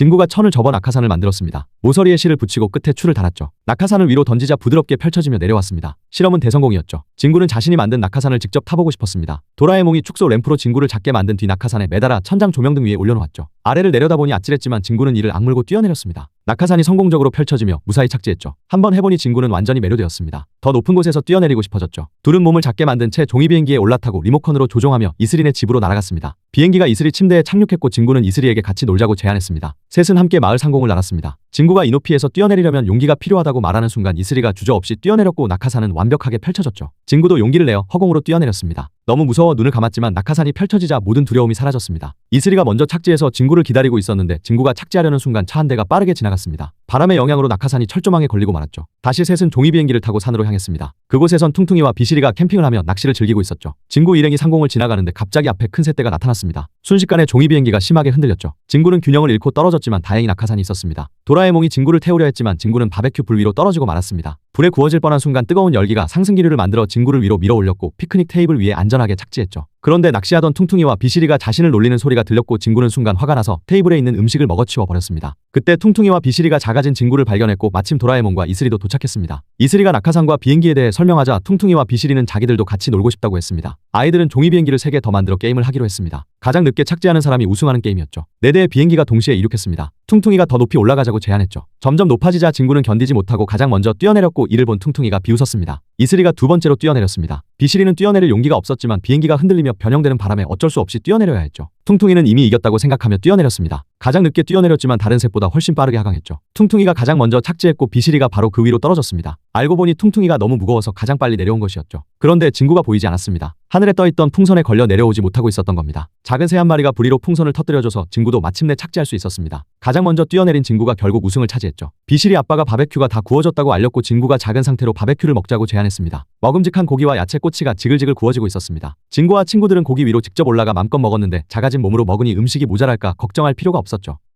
진구가 천을 접어 낙하산을 만들었습니다. 모서리에 실을 붙이고 끝에 추를 달았죠. 낙하산을 위로 던지자 부드럽게 펼쳐지며 내려왔습니다. 실험은 대성공이었죠. 진구는 자신이 만든 낙하산을 직접 타보고 싶었습니다. 도라에몽이 축소 램프로 진구를 작게 만든 뒤 낙하산에 매달아 천장 조명등 위에 올려놓았죠. 아래를 내려다보니 아찔했지만 진구는 이를 악물고 뛰어내렸습니다. 낙하산이 성공적으로 펼쳐지며 무사히 착지했죠. 한번 해보니 진구는 완전히 매료되었습니다. 더 높은 곳에서 뛰어내리고 싶어졌죠. 둘은 몸을 작게 만든 채 종이 비행기에 올라타고 리모컨으로 조종하며 이슬이네 집으로 날아갔습니다. 비행기가 이슬이 침대에 착륙했고 진구는 이슬이에게 같이 놀자고 제안했습니다. 셋은 함께 마을 상공을 날았습니다. 진구가 이 높이에서 뛰어내리려면 용기가 필요하다고 말하는 순간 이슬이가 주저없이 뛰어내렸고 낙하산은 완벽하게 펼쳐졌죠. 진구도 용기를 내어 허공으로 뛰어내렸습니다. 너무 무서워 눈을 감았지만 낙하산이 펼쳐지자 모든 두려움이 사라졌습니다. 이슬이가 먼저 착지해서 진구를 기다리고 있었는데 진구가 착지하려는 순간 차 한 대가 빠르게 지나갔습니다. 바람의 영향으로 낙하산이 철조망에 걸리고 말았죠. 다시 셋은 종이 비행기를 타고 산으로 향했습니다. 그곳에선 퉁퉁이와 비실이가 캠핑을 하며 낚시를 즐기고 있었죠. 진구 일행이 상공을 지나가는데 갑자기 앞에 큰 새떼가 나타났습니다. 순식간에 종이 비행기가 심하게 흔들렸죠. 진구는 균형을 잃고 떨어졌지만 다행히 낙하산이 있었습니다. 도라에몽이 진구를 태우려 했지만 진구는 바베큐 불 위로 떨어지고 말았습니다. 불에 구워질 뻔한 순간 뜨거운 열기가 상승기류를 만들어 진구를 위로 밀어 올렸고 피크닉 테이블 위에 안전하게 착지했죠. 그런데 낚시하던 퉁퉁이와 비실이가 자신을 놀리는 소리가 들렸고 진구는 순간 화가 나서 테이블에 있는 음식을 먹어치워 버렸습니다. 그때 퉁퉁이와 비실이가 작아진 진구를 발견했고 마침 도라에몽과 이슬이도 도착했습니다. 이슬이가 낙하산과 비행기에 대해 설명하자 퉁퉁이와 비실이는 자기들도 같이 놀고 싶다고 했습니다. 아이들은 종이 비행기를 3개 더 만들어 게임을 하기로 했습니다. 가장 늦게 착지하는 사람이 우승하는 게임이었죠. 네 대의 비행기가 동시에 이륙했습니다. 퉁퉁이가 더 높이 올라가자고 제안했죠. 점점 높아지자 진구는 견디지 못하고 가장 먼저 뛰어내렸고 이를 본 퉁퉁이가 비웃었습니다. 이슬이가 두 번째로 뛰어내렸습니다. 비실이는 뛰어내릴 용기가 없었지만 비행기가 흔들리며 변형되는 바람에 어쩔 수 없이 뛰어내려야 했죠. 퉁퉁이는 이미 이겼다고 생각하며 뛰어내렸습니다. 가장 늦게 뛰어내렸지만 다른 셋보다 훨씬 빠르게 하강했죠. 퉁퉁이가 가장 먼저 착지했고 비실이가 바로 그 위로 떨어졌습니다. 알고 보니 퉁퉁이가 너무 무거워서 가장 빨리 내려온 것이었죠. 그런데 진구가 보이지 않았습니다. 하늘에 떠있던 풍선에 걸려 내려오지 못하고 있었던 겁니다. 작은 새 한 마리가 부리로 풍선을 터뜨려줘서 진구도 마침내 착지할 수 있었습니다. 가장 먼저 뛰어내린 진구가 결국 우승을 차지했죠. 비실이 아빠가 바베큐가 다 구워졌다고 알렸고 진구가 작은 상태로 바베큐를 먹자고 제안했습니다. 먹음직한 고기와 야채 꼬치가 지글지글 구워지고 있었습니다. 진구와 친구들은 고기 위로 직접 올라가 맘껏 먹었는데 작아진 몸으로 먹으니 음식이 모자랄까 걱정할 필요가 없었죠.